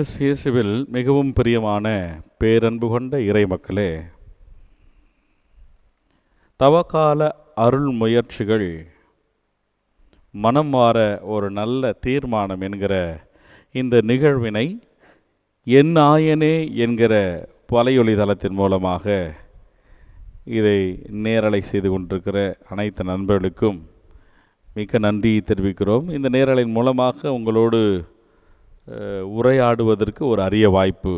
கிறிஸ்து இயேசுவில் மிகவும் பிரியமான பேரன்பு கொண்ட இறை மக்களே தவக்கால அருள் முயற்சிகள் மனம் மாற ஒரு நல்ல தீர்மானம் என்கிற இந்த நிகழ்வினை என் ஆயனே என்கிற வலையொலி தளத்தின் மூலமாக இதை நேரலை செய்து கொண்டிருக்கிற அனைத்து நண்பர்களுக்கும் மிக்க நன்றி தெரிவிக்கிறோம். இந்த நேரலின் மூலமாக உங்களோடு உரையாடுவதற்கு ஒரு அரிய வாய்ப்பு.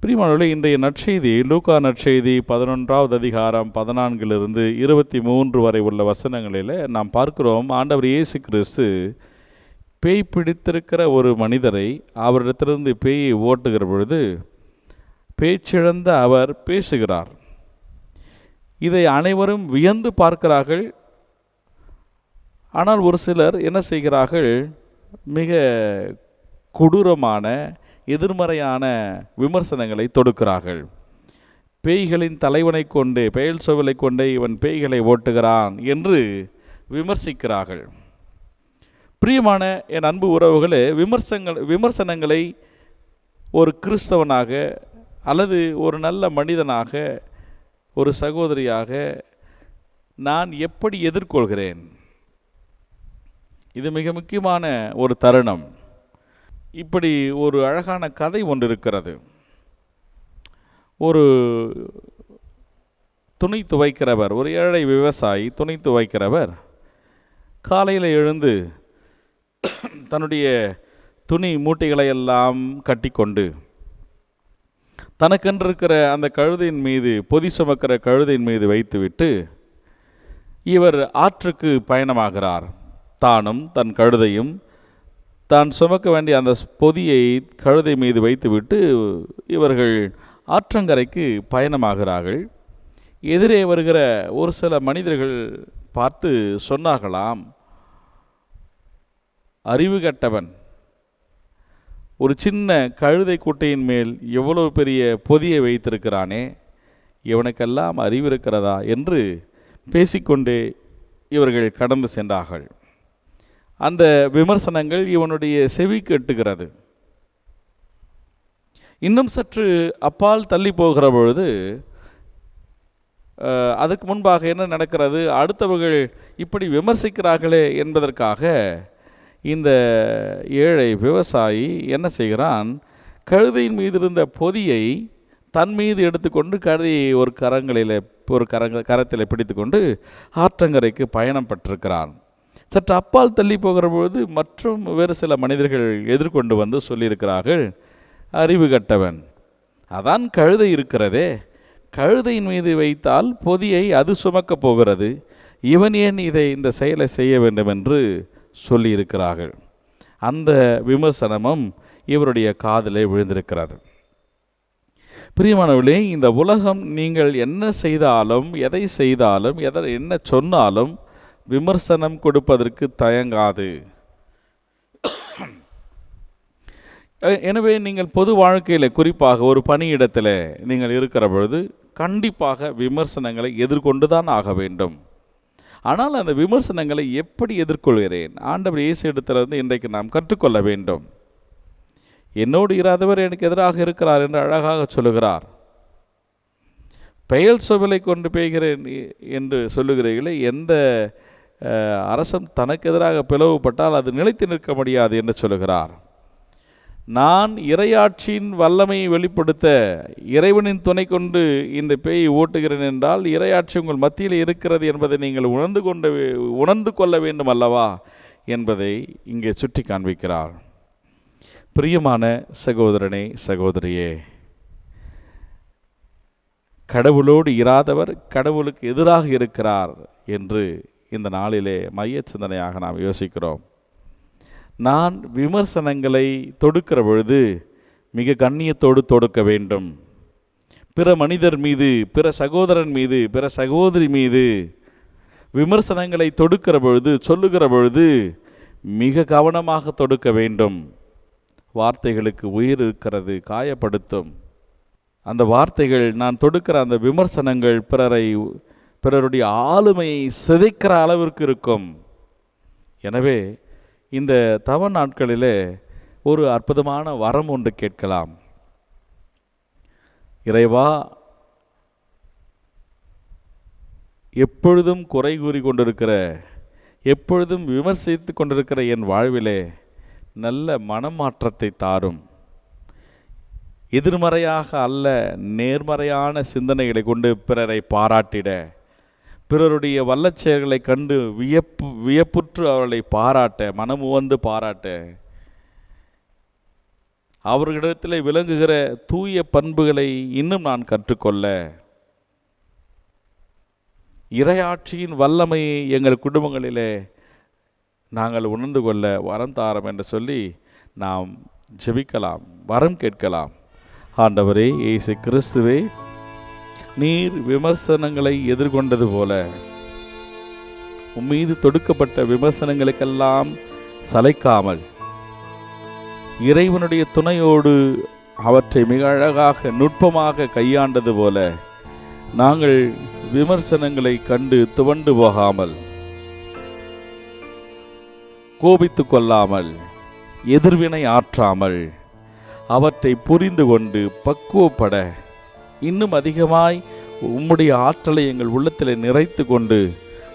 பிரிமானவர்களே இன்றைய நற்செய்தி லூக்கா நற்செய்தி பதினொன்றாவது அதிகாரம் பதினான்கிலிருந்து இருபத்தி மூன்று வரை உள்ள வசனங்களில் நாம் பார்க்கிறோம் ஆண்டவர் இயேசு கிறிஸ்து பேய் பிடித்திருக்கிற ஒரு மனிதரை அவரிடத்திலிருந்து பேயை ஓட்டுகிற பொழுது பேச்சிழந்த அவர் பேசுகிறார். இதை அனைவரும் வியந்து பார்க்கிறார்கள். ஆனால் ஒரு சிலர் என்ன செய்கிறார்கள் மிக கொடூரமான எதிர்மறையான விமர்சனங்களை தொடுக்கிறார்கள். பேய்களின் தலைவனை கொண்டு பெயல் சொவலை கொண்டே இவன் பேய்களை ஓட்டுகிறான் என்று விமர்சிக்கிறார்கள். பிரியமான என் அன்பு உறவுகளே விமர்சங்கள் விமர்சனங்களை ஒரு கிறிஸ்தவனாக அல்லது ஒரு நல்ல மனிதனாக ஒரு சகோதரியாக நான் எப்படி எதிர்கொள்கிறேன்? இது மிக முக்கியமான ஒரு தருணம். இப்படி ஒரு அழகான கதை ஒன்று இருக்கிறது. ஒரு துணி துவைக்கிறவர் ஒரு ஏழை விவசாயி துணி துவைக்கிறவர் காலையில் எழுந்து தன்னுடைய துணி மூட்டைகளை எல்லாம் கட்டிக்கொண்டு தனக்கென்று இருக்கிற அந்த கழுதையின் மீது பொதி சுமக்கிற கழுதையின் மீது வைத்துவிட்டு இவர் ஆற்றுக்கு பயணமாகிறார். தானும் தன் கழுதையும் தான் சுமக்க வேண்டிய அந்த பொதியை கழுதை மீது வைத்துவிட்டு இவர்கள் ஆற்றங்கரைக்கு பயணமாகிறார்கள். எதிரே வருகிற ஒரு சில மனிதர்கள் பார்த்து சொன்னார்களாம் அறிவு கெட்டவன். ஒரு சின்ன கழுதை குட்டையின் மேல் எவ்வளவு பெரிய பொதியை வைத்திருக்கிறானே? இவனுக்கெல்லாம் அறிவு இருக்கிறதா? என்று பேசிக்கொண்டே இவர்கள் கடந்து சென்றார்கள். அந்த விமர்சனங்கள் இவனுடைய செவி கெட்டுகிறது. இன்னும் சற்று அப்பால் தள்ளி போகிற பொழுது அதுக்கு முன்பாக என்ன நடக்கிறது? அடுத்தவர்கள் இப்படி விமர்சிக்கிறார்களே என்பதற்காக இந்த ஏழை விவசாயி என்ன செய்கிறான்? கழுதையின் மீது இருந்த பொதியை தன் மீது எடுத்துக்கொண்டு கழுதையை ஒரு கரங்களில் ஒரு கரங்க கரத்தில் பிடித்துக்கொண்டு ஆற்றங்கரைக்கு பயணம் பட்டிருக்கிறான் சற்று அப்பால் தள்ளி போகிற பொழுது மற்றும் வேறு சில மனிதர்கள் எதிர்கொண்டு வந்து சொல்லியிருக்கிறார்கள் அறிவு கட்டவன். அதான் கழுதை இருக்கிறதே. கழுதையின் மீது வைத்தால் பொதியை அது சுமக்கப் போகிறது. இவன் ஏன் இதை இந்த செயலை செய்ய வேண்டும் என்று சொல்லியிருக்கிறார்கள். அந்த விமர்சனமும் இவருடைய காதலே விழுந்திருக்கிறது. பிரியமானவர்களே இந்த உலகம் நீங்கள் என்ன செய்தாலும் எதை செய்தாலும் எதை என்ன சொன்னாலும் விமர்சனம் கொடுப்பதற்கு தயங்காது. எனவே நீங்கள் பொது வாழ்க்கையில் குறிப்பாக ஒரு பணியிடத்தில் நீங்கள் இருக்கிற பொழுது கண்டிப்பாக விமர்சனங்களை எதிர்கொண்டு தான் ஆக வேண்டும். ஆனால் அந்த விமர்சனங்களை எப்படி எதிர்கொள்கிறேன்? ஆண்டவர் இயேசு இடத்திலிருந்து இன்றைக்கு நாம் கற்றுக்கொள்ள வேண்டும். என்னோடு இராதவர் எனக்கு எதிராக இருக்கிறார் என்று அழகாக சொல்லுகிறார். பெயல் சொவிலை கொண்டு பெய்கிறேன் என்று சொல்லுகிறீர்களே எந்த அரசன் தனக்கு எதிராக பிளவுபட்டால் அது நிலைத்து நிற்க முடியாது என்று சொல்லுகிறார். நான் இறையாட்சியின் வல்லமையை வெளிப்படுத்த இறைவனின் துணை கொண்டு இந்த பேயை ஓட்டுகிறேன் என்றால் இறையாட்சி உங்கள் மத்தியில் இருக்கிறது என்பதை நீங்கள் உணர்ந்து கொண்டு உணர்ந்து கொள்ள வேண்டும் அல்லவா என்பதை இங்கே சுட்டி காண்பிக்கிறார். பிரியமான சகோதரனே சகோதரியே கடவுளோடு இராதவர் கடவுளுக்கு எதிராக இருக்கிறார் என்று இந்த நாளிலே மைய சிந்தனையாக நாம் யோசிக்கிறோம். நான் விமர்சனங்களை தொடுக்கிற பொழுது மிக கண்ணியத்தோடு தொடுக்க வேண்டும். பிற மனிதர் மீது பிற சகோதரன் மீது பிற சகோதரி மீது விமர்சனங்களை தொடுக்கிற பொழுது சொல்லுகிற பொழுது மிக கவனமாக தொடுக்க வேண்டும். வார்த்தைகளுக்கு உயிர் இருக்கிறது காயப்படுத்தும். அந்த வார்த்தைகள் நான் தொடுக்கிற அந்த விமர்சனங்கள் பிறரை பிறருடைய ஆளுமையை சிதைக்கிற அளவிற்கு இருக்கும். எனவே இந்த தவ நாட்களிலே ஒரு அற்புதமான வரம் ஒன்று கேட்கலாம். இறைவா எப்பொழுதும் குறை கூறி கொண்டிருக்கிற எப்பொழுதும் விமர்சித்து கொண்டிருக்கிற என் வாழ்விலே நல்ல மனமாற்றத்தை தாரும். எதிர்மறையாக அல்ல நேர்மறையான சிந்தனைகளை கொண்டு பிறரை பாராட்டிட. பிறருடைய வல்லச் செயல்களை கண்டு வியப்பு வியப்புற்று அவர்களை பாராட்ட மனமுவந்து பாராட்ட அவர்களிடத்தில் விளங்குகிற தூய பண்புகளை இன்னும் நான் கற்றுக்கொள்ள இறையாட்சியின் வல்லமையை எங்கள் குடும்பங்களிலே நாங்கள் உணர்ந்து கொள்ள வரம் தாரம் என்று சொல்லி நாம் ஜெபிக்கலாம் வரம் கேட்கலாம். ஆண்டவரே இயேசு கிறிஸ்துவே நீர் விமர்சனங்களை எதிர்கொண்டது போல. உம்மீது தொடுக்கப்பட்ட விமர்சனங்களுக்கெல்லாம் சளைக்காமல் இறைவனுடைய துணையோடு அவற்றை மிக அழகாக நுட்பமாக கையாண்டது போல நாங்கள் விமர்சனங்களை கண்டு துவண்டு போகாமல் கோபித்து கொள்ளாமல் எதிர்வினை ஆற்றாமல் அவற்றை புரிந்து கொண்டு பக்குவப்பட இன்னும் அதிகமாய் உம்முடைய ஆற்றலை எங்கள் உள்ளத்தில் நிறைத்து கொண்டு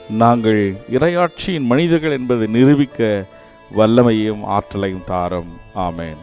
நாங்கள் இரையாட்சியின் மனிதர்கள் என்பதை நிரூபிக்க வல்லமையும் ஆற்றலையும் தாரம். ஆமேன்.